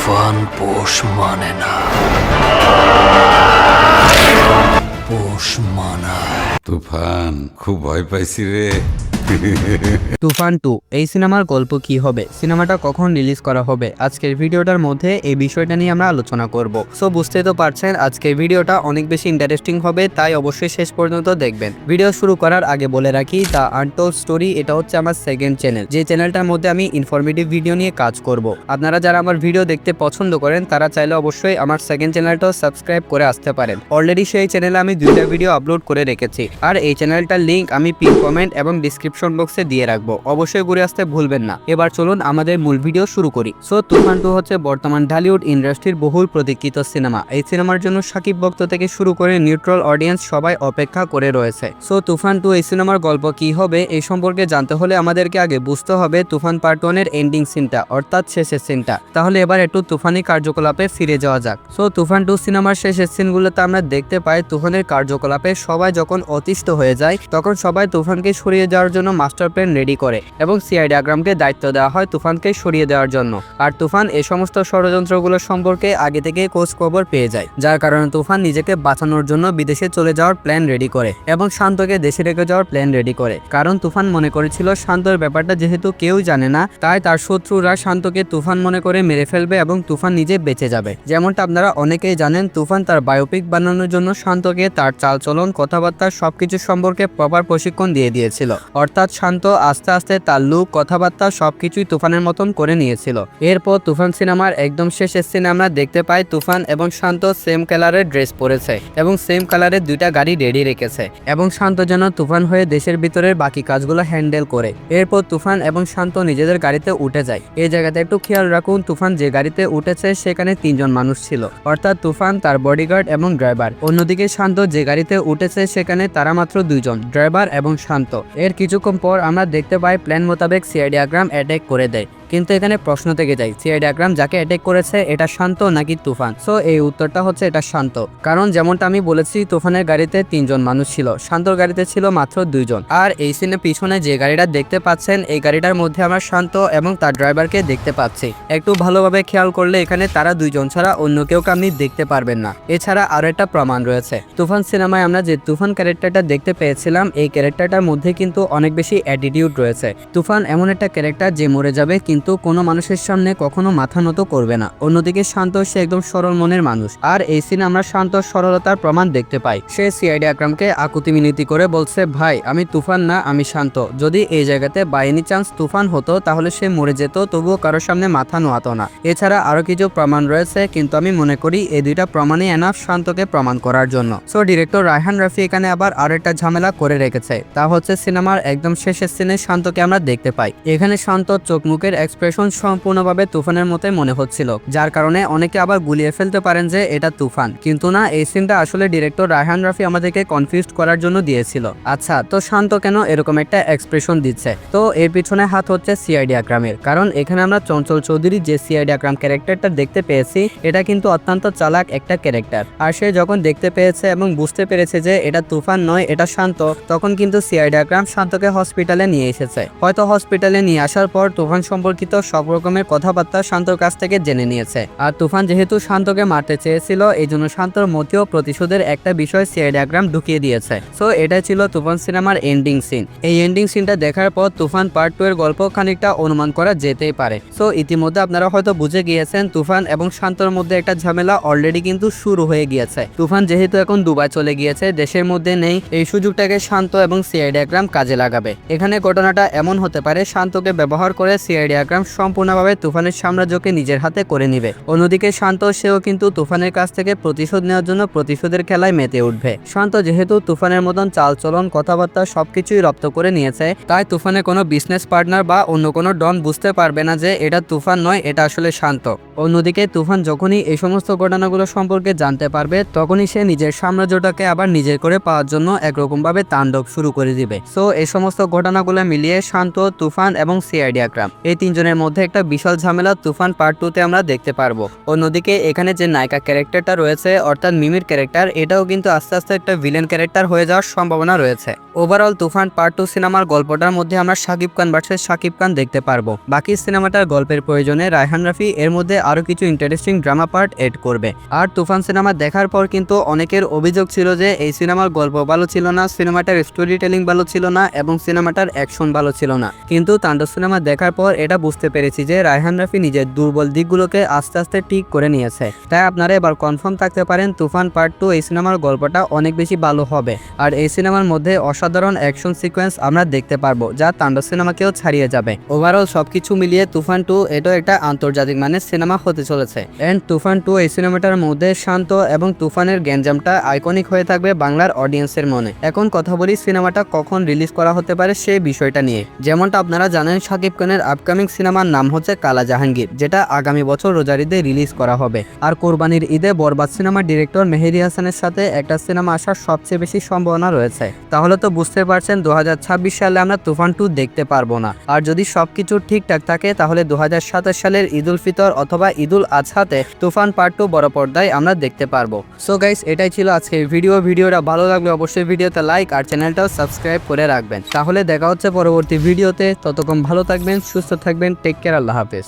তুফান পোষ মানে না। পোষ মানা তুফান খুব ভয় পাইছি রে। তুফান টু, এই সিনেমার গল্প কি হবে? সিনেমাটা কখন রিলিজ করা হবে? আজকের ভিডিওটার মধ্যে এই বিষয়টা নিয়ে আমরা আলোচনা করব। সো বুঝতেই তো পারছেন, আজকের ভিডিওটা অনেক বেশি ইন্টারেস্টিং হবে, তাই অবশ্যই শেষ পর্যন্ত দেখবেন। ভিডিও শুরু করার আগে বলে রাখি, দ্য আনটোল স্টোরি, এটা হচ্ছে আমার সেকেন্ড চ্যানেল যে চ্যানেলটার মধ্যে আমি ইনফরমেটিভ ভিডিও নিয়ে কাজ করব। আপনারা যারা আমার ভিডিও দেখতে পছন্দ করেন, তারা চাইলে অবশ্যই আমার সেকেন্ড চ্যানেলটাও সাবস্ক্রাইব করে আসতে পারেন। অলরেডি সেই চ্যানেলে আমি দুইটা ভিডিও আপলোড করে রেখেছি। আর এই চ্যানেলটার লিঙ্ক আমি পিন কমেন্ট এবং ডিসক্রিপশন বক্সে দিয়ে রাখব। অবশ্যই ঘুরে আসতে ভুলবেন না। এবার চলুন আমাদের মূল ভিডিও শুরু করি। সো তুফান টু হচ্ছে বর্তমান ঢালিউড ইন্ডাস্ট্রির বহুল প্রতীক্ষিত সিনেমা এই সিনেমার জন্য সাকিব ভক্ত থেকে শুরু করে নিউট্রাল অডিয়েন্স সবাই অপেক্ষা করে রয়েছে। সো তুফান টু এই সিনেমার গল্প কি হবে এই সম্পর্কে জানতে হলে আমাদেরকে আগে বুঝতে হবে তুফান পার্ট ওয়ানের এন্ডিং সিনটা অর্থাৎ শেষের সিনটা তাহলে এবার একটু তুফানি কার্যকলাপে ফিরে যাওয়া যাক। সো তুফান টু সিনেমার শেষের সিনগুলোতে আমরা দেখতে পাই তুফানের কার্যকলাপে সবাই যখন অতিষ্ঠ হয়ে যায়, তখন সবাই তুফানকে সরিয়ে যাওয়ার জন্য মাস্টার প্ল্যান রেডি করে এবং সিআইডি আগ্রামকে দায়িত্ব দেওয়া হয় তুফানকে সরিয়ে দেওয়ার জন্য। আর তুফান এই সমস্ত ষড়যন্ত্রগুলো সম্পর্কে আগে থেকে কোচ খবর পেয়ে যায়, যার কারণে তুফান নিজেকে বাঁচানোর জন্য বিদেশে চলে যাওয়ার প্ল্যান রেডি করে এবং শান্তকে দেশে রেখে যাওয়ার প্ল্যান রেডি করে। কারণ তুফান মনে করেছিল শান্তর ব্যাপারটা যেহেতু কেউ জানে না, তাই তার শত্রুরা শান্তকে তুফান মনে করে মেরে ফেলবে এবং তুফান নিজে বেঁচে যাবে। যেমনটা আপনারা অনেকেই জানেন, তুফান তার বায়োপিক বানানোর জন্য শান্তকে তার চালচলন কথাবার্তা সবকিছু সম্পর্কে প্রপার প্রশিক্ষণ দিয়ে দিয়েছিল। অর্থাৎ শান্ত, আস্তে আস্তে তার লুক, কথাবার্তা সবকিছুই তুফানের মতন করে নিয়েছিল। এরপর তুফান সিনেমার একদম শেষের সিনে আমরা দেখতে পাই তুফান এবং শান্ত সেম কালারের ড্রেস পরেছে এবং সেম কালারের দুইটা গাড়ি রেডি রেখেছে এবং শান্ত যেন তুফান হয়ে দেশের ভিতরের বাকি কাজগুলো হ্যান্ডেল করে। এরপর তুফান এবং শান্ত নিজেদের গাড়িতে উঠে যায়। এই জায়গাতে একটু খেয়াল রাখুন, তুফান যে গাড়িতে উঠেছে সেখানে তিনজন মানুষ ছিল। অর্থাৎ তুফান তার বডিগার্ড এবং ড্রাইভার অন্যদিকে শান্ত যে গাড়িতে উঠেছে সেখানে তারা মাত্র দুইজন ড্রাইভার এবং শান্ত। এর কিছুক্ষণ পর আমরা দেখতে পাই প্ল্যান মোতাবেক সিআইডিয়াগ্রাম অ্যাটাক করে দেয়। কিন্তু এখানে প্রশ্ন থেকে যায় সিআইডি আগ্রাম যাকে অ্যাটাক করেছে এটা শান্ত নাকি তুফান? সো এই উত্তরটা হচ্ছে এটা শান্ত। কারণ যেমনটা আমি বলেছি, তুফানের গাড়িতে তিনজন মানুষ ছিল। শান্তর গাড়িতে ছিল মাত্র দুইজন। আর এই সিনে পিছনে যে গাড়িটা দেখতে পাচ্ছেন, এই গাড়িটার মধ্যে আমরা শান্ত এবং তার ড্রাইভারকে দেখতে পাচ্ছি। একটু ভালোভাবে খেয়াল করলে এখানে তারা দুইজন ছাড়া অন্য কেউ আপনি দেখতে পারবেন না। এছাড়া আরও একটা প্রমাণ রয়েছে। তুফান সিনেমায় আমরা যে তুফান ক্যারেক্টারটা দেখতে পেয়েছিলাম, এই ক্যারেক্টারটার মধ্যে কিন্তু অনেক বেশি অ্যাটিটিউড রয়েছে। তুফান এমন একটা ক্যারেক্টার যে মরে যাবে, কিন্তু কোনো মানুষের সামনে কখনো মাথা নত করবে না। অন্যদিকে শান্ত, সে একদম সরল মনের মানুষ। আর এই সিনে আমরা শান্ত সরলতার প্রমাণ দেখতে পাই। সে সিআইডি আকরামকে আকুতি মিনতি করে বলছে, ভাই, আমি তুফান না, আমি শান্ত। যদি এই জায়গাতে বাই এনি চান্স তুফান হতো, তাহলে সে মরে যেত, তবুও কারোর সামনে মাথা নোয়াতো না। এছাড়া আরও কিছু প্রমাণ রয়েছে, কিন্তু আমি মনে করি এই দুইটা প্রমাণই এনাফ শান্তকে প্রমাণ করার জন্য। সো ডিরেক্টর রায়হান রাফি এখানে আবার আরও একটা ঝামেলা করে রেখেছে। তা হচ্ছে, সিনেমার একদম শেষের সিনে শান্তকে আমরা দেখতে পাই। এখানে শান্ত চোখ মুখের এক্সপ্রেশন সম্পূর্ণভাবে তুফানের মতোই মনে হচ্ছিল, যার কারণে অনেকে আবার গুলিয়ে ফেলতে পারেন যে এটা তুফান। কিন্তু না, এই সিনটা আসলে ডিরেক্টর রায়হান রাফি আমাদেরকে কনফিউজ করার জন্য দিয়েছিল। আচ্ছা তো শান্ত কেন এরকম একটা এক্সপ্রেশন দিচ্ছে? তো এর পিছনে হাত হচ্ছে সিআইডি আকরামের কারণ এখানে আমরা চঞ্চল চৌধুরী যে সিআইডি আকরাম ক্যারেক্টারটা দেখতে পেয়েছি, এটা কিন্তু অত্যন্ত চালাক একটা ক্যারেক্টার আর সে যখন দেখতে পেয়েছে এবং বুঝতে পেরেছে যে এটা তুফান নয়, এটা শান্ত, তখন কিন্তু সিআইডি আকরাম শান্তকে হসপিটালে নিয়ে এসেছে। হয়তো হসপিটালে নিয়ে আসার পর তুফান সম্পর্কিত সব রকমের কথাবার্তা শান্তর কাছ থেকে জেনে নিয়েছে। আর তুফান যেহেতু শান্তকে মারতে চেয়েছিল এই জন্য শান্তর মধ্যেও প্রতিশোধের একটা বিষয় সিআইডি আকরাম ঢুকিয়ে দিয়েছে। সো এটা ছিল তুফান সিনেমার এন্ডিং সিন এই এন্ডিং সিনটা দেখার পর তুফান পার্ট টু এর গল্প খানিকটা অনুমান করা যেতেই পারে। সো ইতিমধ্যে আপনারা হয়তো বুঝে গিয়েছেন, তুফান এবং শান্তর মধ্যে একটা ঝামেলা অলরেডি কিন্তু শুরু হয়ে গিয়েছে। তুফান যেহেতু এখন দুবাই চলে গিয়েছে, দেশের মধ্যে নেই, এই সুযোগটাকে শান্ত এবং সিআইডি আকরাম কাজে লাগাবে। এখানে ঘটনাটা এমন হতে পারে, শান্তকে ব্যবহার করে সিআইডি আকরাম সম্পূর্ণভাবে তুফানের সাম্রাজ্যকে নিজের হাতে করে নিবে। অন্যদিকে শান্ত, সেও কিন্তু তুফানের কাছ থেকে প্রতিশোধ নেওয়ার জন্য প্রতিশোধের খেলায় মেতে উঠবে। শান্ত যেহেতু তুফানের মতন চালচলন, কথাবার্তা সবকিছুই রপ্ত করে নিয়েছে, তাই তুফানে কোনো বিজনেস পার্টনার বা অন্য কোনো ডন বুঝতে পারবে না যে এটা তুফান নয়, এটা আসলে শান্ত। অন্যদিকে তুফান যখনই এই সমস্ত ঘটনাগুলো সম্পর্কে জানতে পারবে, তখনই সে নিজের সাম্রাজ্যটাকে আবার নিজের করে পাওয়ার জন্য একরকম ভাবে তাণ্ডব শুরু করে দিবে। সো, এই সমস্ত ঘটনাগুলো মিলিয়ে শান্ত, তুফান এবং সিআইডি আকরাম। এই তিনজনের মধ্যে একটা বিশাল ঝামেলা তুফান পার্ট টুতে আমরা দেখতে পারব। অন্যদিকে এখানে যে নায়িকা ক্যারেক্টারটা রয়েছে, অর্থাৎ মিমির ক্যারেক্টার, এটাও কিন্তু আস্তে আস্তে একটা ভিলেন ক্যারেক্টার হয়ে যাওয়ার সম্ভাবনা রয়েছে। ওভারঅল তুফান পার্ট টু সিনেমার গল্পটার মধ্যে আমরা শাকিব খান ভার্সেস শাকিব খান দেখতে পারব। বাকি সিনেমাটার গল্পের প্রয়োজনে রায়হান রাফি এর মধ্যে আরও কিছু ইন্টারেস্টিং ড্রামা পার্ট এড করবে। আর তুফান সিনেমা দেখার পর কিন্তু অনেকের অভিযোগ ছিল যে এই সিনেমার গল্প ভালো ছিল না, সিনেমাটার স্টোরি টেলিং ভালো ছিল না এবং সিনেমাটার অ্যাকশন ভালো ছিল না। কিন্তু তাণ্ডব সিনেমা দেখার পর এটা বুঝতে পেরেছি যে রায়হান রাফি নিজের দুর্বল দিকগুলোকে আস্তে আস্তে ঠিক করে নিয়েছে। তাই আপনারা এবার কনফার্ম থাকতে পারেন তুফান পার্ট টু এই সিনেমার গল্পটা অনেক বেশি ভালো হবে। আর এই সিনেমার মধ্যে অসাধারণ অ্যাকশন সিকোয়েন্স আমরা দেখতে পারব, যা তাণ্ডব সিনেমাকেও ছাড়িয়ে যাবে। ওভারঅল সবকিছু মিলিয়ে তুফান টু এটা একটা আন্তর্জাতিক মানে সিনেমা হতে চলেছে। এন্ড তুফান টু এই সিনেমাটার মধ্যে শান্ত এবং তুফানের গ্যাঞ্জামটা আইকনিক হয়ে থাকবে বাংলার অডিয়েন্সের মনে। এখন কথা বলি সিনেমাটা কখন রিলিজ করা হতে পারে সেই বিষয়টা নিয়ে। যেমনটা আপনারা জানেন, শাকিব খানের আপকামিং সিনেমার নাম হচ্ছে কালা জাহাঙ্গীর, যেটা আগামী বছর রোজার ঈদে রিলিজ করা হবে। আর কোরবানির ঈদে বরবাদ সিনেমার ডিরেক্টর মেহেদি হাসানের সাথে একটা সিনেমা আসার সবচেয়ে বেশি সম্ভাবনা রয়েছে। তাহলে তো বুঝতে পারছেন, দু হাজার ছাব্বিশ সালে আমরা তুফান টু দেখতে পারব না। আর যদি সবকিছু ঠিকঠাক থাকে, তাহলে দু হাজার সাতাশ সালের ঈদ উল ফিতর অথবা ঈদ ঈদুল আজহাতে তুফান পার্ট টু বড় পর্দায় আমরা দেখতে পারব। সো গাইস এটাই ছিল আজকের ভিডিও ভিডিওটা ভালো লাগলে অবশ্যই ভিডিওতে লাইক আর চ্যানেলটাও সাবস্ক্রাইব করে রাখবেন। তাহলে দেখা হচ্ছে পরবর্তী ভিডিওতে ততক্ষণ ভালো থাকবেন, সুস্থ থাকবেন টেক কেয়ার আল্লাহ হাফেজ।